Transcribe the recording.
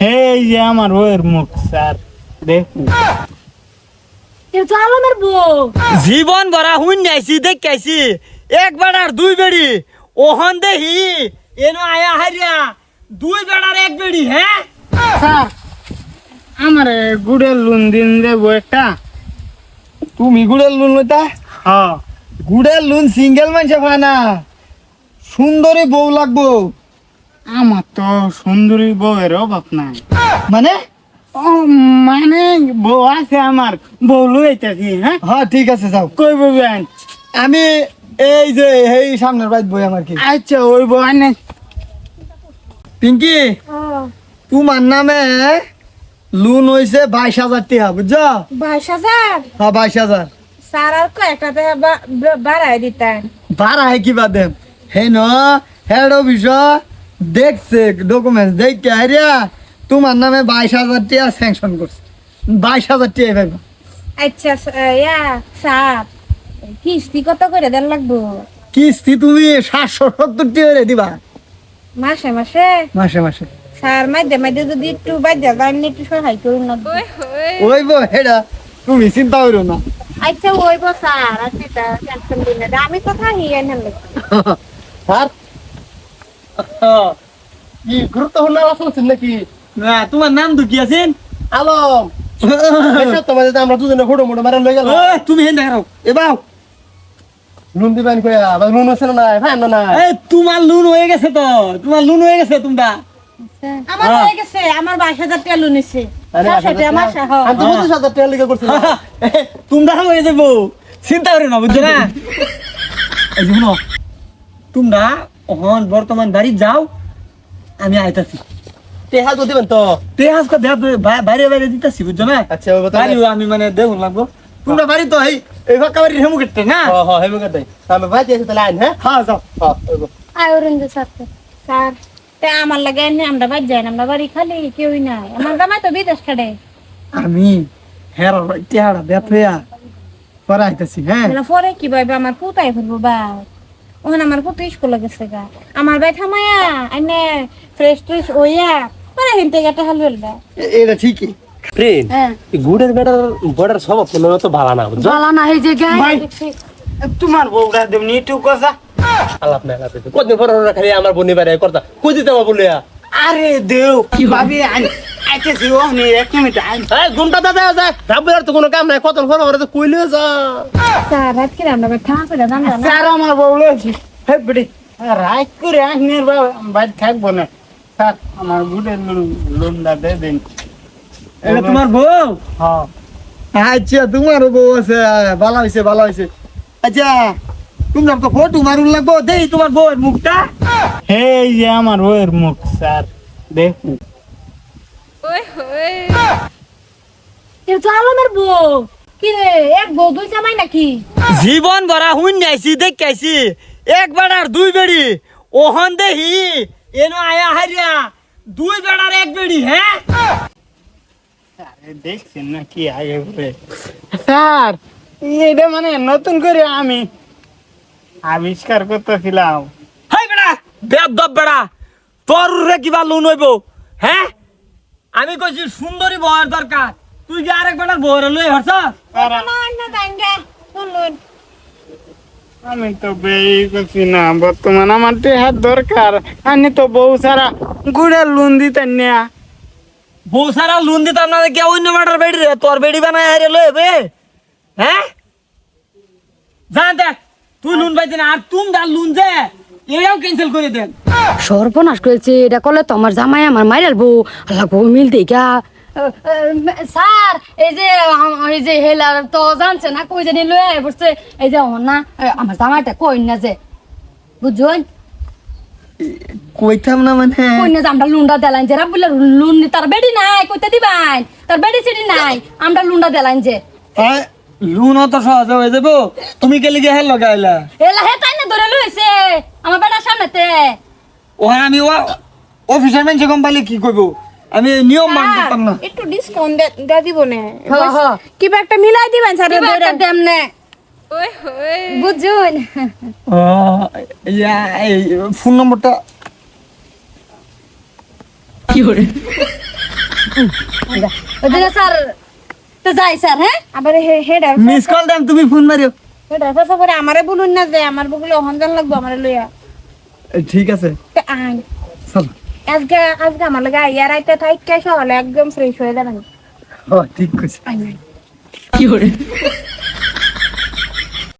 এই যে আমার বউয়ের মুখ স্যার। দেখুন এটা তো আলমের বউ। জীবন ভরা হুন নাইছি দেখাইছি। একবার আর দুই বেড়ি। ওহন দেহি এনো আয়া হারিয়া দুই বেড়ার এক বেড়ি হ্যাঁ স্যার আমার গুড়ের লুন দিন দেবো একটা। তুমি গুড়ের লুন লইতা? হ্যাঁ। গুড়ের লুন সিঙ্গেল মানুষে পায় না। সুন্দরী বউ লাগবো। আমার তো সুন্দরী বউয়ের অভাব নাই। মানে? ও মানে বউ আছে আমার বউ লইতেছি হ্যাঁ? হ্যাঁ ঠিক আছে যাও। কই বলবেন আমি এই যে এই সামনের বাইত বই আমার কি? আচ্ছা ওই বউ আনে পিঙ্কি? তোমার নামে লুন হইছে বাইশ হাজার টাকা বুঝছ? বাইশ হাজার? হ্যাঁ বাইশ হাজার। স্যার আর কয়েকটা টাকা বা- বা- বাড়াই দিতেন। হে কি বাদে হে ন হেড অফিস দেখছে ডকুমেন্টস দেখতে হারিয়া তোমার নামে বাইশ হাজার টাকা স্যাংশন করছে বাইশ হাজার টাকা ভাইবা আচ্ছা ইয়া স্যার কিস্তি কত করে দেন লাগবো কিস্তি তুমি সাতশো সত্তর টাকা রে দিবা মাসে মাসে মাসে মাসে স্যার মাইদে মাইদে যদি একটু বাইদে যান একটু সহায় করুন না ওই বো হেডা তুমি চিন্তা করো না আচ্ছা ওই বো স্যার আচ্ছা টেনশন দিন না আমি কথা হিয়াই না স্যার কি গুরুত্বপূর্ণ আলোচনা নাকি? না তোমার নাম তো কি আছেন আলম। তোমার আমরা দুজনে ফটো মোটো গেল তুমি হেন দেখাও এবার নুন দিবেন নুন আছে না ভাই না এই তোমার লুন হয়ে গেছে তো। তোমার লুন হয়ে গেছে তোমরা। আমার হয়ে। গেছে আমার বাইশ হাজার টাকা লোন নিছে সেটা আমার সাহ আমি তো পঁচিশ হাজার টাকা লিখে করছিলাম তোমরা হয়ে যাব। চিন্তা করো না বুঝছ না? তোমরা হন বর্তমান বাড়ি যাও আমি আইতাছি। টেহা তো দিবেন তো? তে আজকে বাইরে বাইরে দিতেছি বুঝছ না? আচ্ছা তাহলে বাড়িও আমি মানে দেখুন লাগবো। তোমরা বাড়ি তো এই এই ফাঁকা বাড়ি হেমু কেটে না? হ্যাঁ হ্যাঁ হেমু কেটে আমি ভাই দিয়েছি তাহলে আইন হ্যাঁ? হ্যাঁ যাও। হ্যাঁ ওই। আয় অরেঞ্জ স্যার স্যার তে আমার লাগে এনে আমরা বাড়ি যাই না আমরা বাড়ি খালি কেউই নাই। আমার জামাই তো বিদেশ খাড়ে আমি হের টেহারা বেথয়া পরে আইতাছি হ্যাঁ? পরে কি ভাইবে আমার পুতাই ফেলব বা ওখানে আমার পুতু স্কুলে গেছে গা। আমার ভাই থামায়া এনে ফ্রেশ ট্রেশ ওইয়া পরে হিনতে গেটে হাল ফেলবে। এ- এটা ঠিকই। ট্রেন হ্যাঁ। গুড়ের বেটার বড়ার স্বভাব কোনো তো ভালো না বুঝছ? ভালো না এই যে ভাই তোমার বউটা দেবনি একটু কথা। আলাপ না আলাপ কতদিন পর খালি আমার বনি বাড়ি করতা? কই দিতে বলিয়া? আরে দেও ভাবি আইতেছি ও নি এক মিনিট আই এই ঘুমটা দাদা তো কোনো কাম নাই। কত তো কইলে যা। স্যার রাত কি করে স্যার আমার বউ লইছি হে বিড়ি রাইট করে আসনের বাড়ি থাকব না। স্যার আমার লোনটা দিন। এটা তোমার বউ? হ্যাঁ। আচ্ছা তোমার বউ আছে। ভালো হয়েছে ভালো হয়েছে আচ্ছা তোমরা তো ফটো মারুন লাগবো। দেই তোমার বউয়ের মুখটা। এই যে আমার বউয়ের মুখ স্যার দেখুন। এটা তো আলমের বউ কি রে এক বউ দুই জামাই নাকি? জীবন ভরা হুন নাইছি দেখাইছি একবার আর দুই বেড়ি। ওহন দেহি এনো আয়া হারিয়া দুই বেড়ার এক বেড়ি হ্যাঁ আরে দেখছেন না কি আগে করে স্যার এটা মানে নতুন করে আমি আবিষ্কার করতেছিলাম। হাই বেড়া বেদ দব বেড়া তোর রে কিবা লোন হইব হ্যাঁ আমি কইছি সুন্দরী বউয়ের দরকার। তুই কি আরেক বেড়ার বউয়ের লই হরছ? স্যার না না দাঙ্গা শুনুন আমি তো বেই করছি না বর্তমান আমার টেহার দরকার। আমি তো বউ সারা গুড়ের লোন দিতেন না। বউ সারা লোন দিতাম না কে অন্য বেড়ার বেড়ি রে? তোর বেড়ি বানায় হারে লই হবে হ্যাঁ? জান দেখ তুই লোন পাইতে না আর তুমি যা এটাও ক্যান্সেল করে দেন। সর্বনাশ করেছে এটা করলে তো আমার জামাই আমার মায়ের বউ আল্লাহ বউ মিল দেখা। স্যার এই যে এই যে হেলার তো জানছে না কই জানি লয়ে বসছে এই যে না আমার জামাইটা কই না যে? বুঝুন কইতাম না মানে? কই না আমরা লুন্ডা দেলাইন যে রাবুলে লুন তার বেডি নাই কইতে দিবাই। তার বেডি সিডি নাই আমরা লুন্ডা দেলাইন যে। লোন অত সহজ হয়ে যাব। তুমি কে লিগে হেল লগাইলা? এলা হে তাই না ধরে লইছে? আমার বেটার সামনেতে। ওখানে আমি অফিসার মানুষ কোম্পানি কি করব আমি নিয়ম মান করতাম না। একটু ডিসকাউন্ট দিয়ে দিব না। হ, হ। কিবা একটা মিলাই দিবেন স্যার দিবা একটা দেমনে বুঝুন। ও, ইয়া, এই ফোন নম্বরটা ওই জন্য স্যার তো যাই স্যার হ্যাঁ? আবার হে- হেডার মিস কল দেন তুমি ফোন মারিও। হেডার ফাঁসা পরে আমারে বলুন না যে আমার বগুলো হন্দান লাগবো আমারে লইয়া। ঠিক আছে। তে আইন চলো। আজকে আজকে আমার লাগে আইয়ার আইতে থাইকে সহলে একদম ফ্রেশ হয়ে যাবেন। ও ঠিক কইছে। আইন